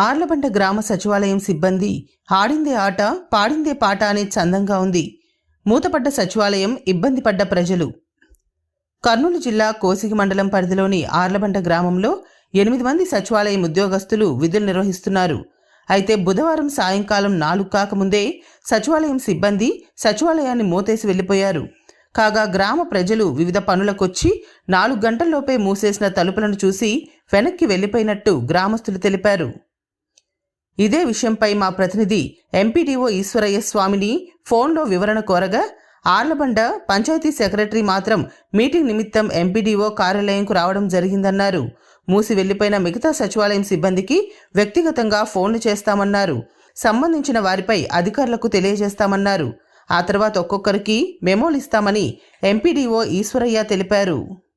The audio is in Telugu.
ఆర్లబండ గ్రామ సచివాలయం సిబ్బంది ఆడిందే ఆట పాడిందే పాట అనే చందంగా ఉంది. మూతపడ్డ సచివాలయం ఇబ్బంది పడ్డ ప్రజలు. కర్నూలు జిల్లా కోసిగి మండలం పరిధిలోని ఆర్లబండ గ్రామంలో ఎనిమిది మంది సచివాలయం ఉద్యోగస్తులు విధులు నిర్వహిస్తున్నారు. అయితే బుధవారం సాయంకాలం నాలుగు కాకముందే సచివాలయం సిబ్బంది సచివాలయాన్ని మూతేసి వెళ్ళిపోయారు కాగా గ్రామ ప్రజలు వివిధ పనులకొచ్చి నాలుగు గంటల్లోపే మూసేసిన తలుపులను చూసి వెనక్కి వెళ్ళిపోయినట్టు గ్రామస్తులు తెలిపారు. ఇదే విషయంపై మా ప్రతినిధి ఎంపీడీఓ ఈశ్వరయ్య స్వామిని ఫోన్లో వివరణ కోరగా ఆర్లబండ పంచాయతీ సెక్రటరీ మాత్రం మీటింగ్ నిమిత్తం ఎంపీడీఓ కార్యాలయంకు రావడం జరిగిందన్నారు. మూసి వెళ్ళిపోయిన మిగతా సచివాలయం సిబ్బందికి వ్యక్తిగతంగా ఫోన్లు చేస్తామన్నారు. సంబంధించిన వారిపై అధికారులకు తెలియజేస్తామన్నారు. ఆ తర్వాత ఒక్కొక్కరికి మెమోలు ఇస్తామని ఎంపీడీఓ ఈశ్వరయ్య తెలిపారు.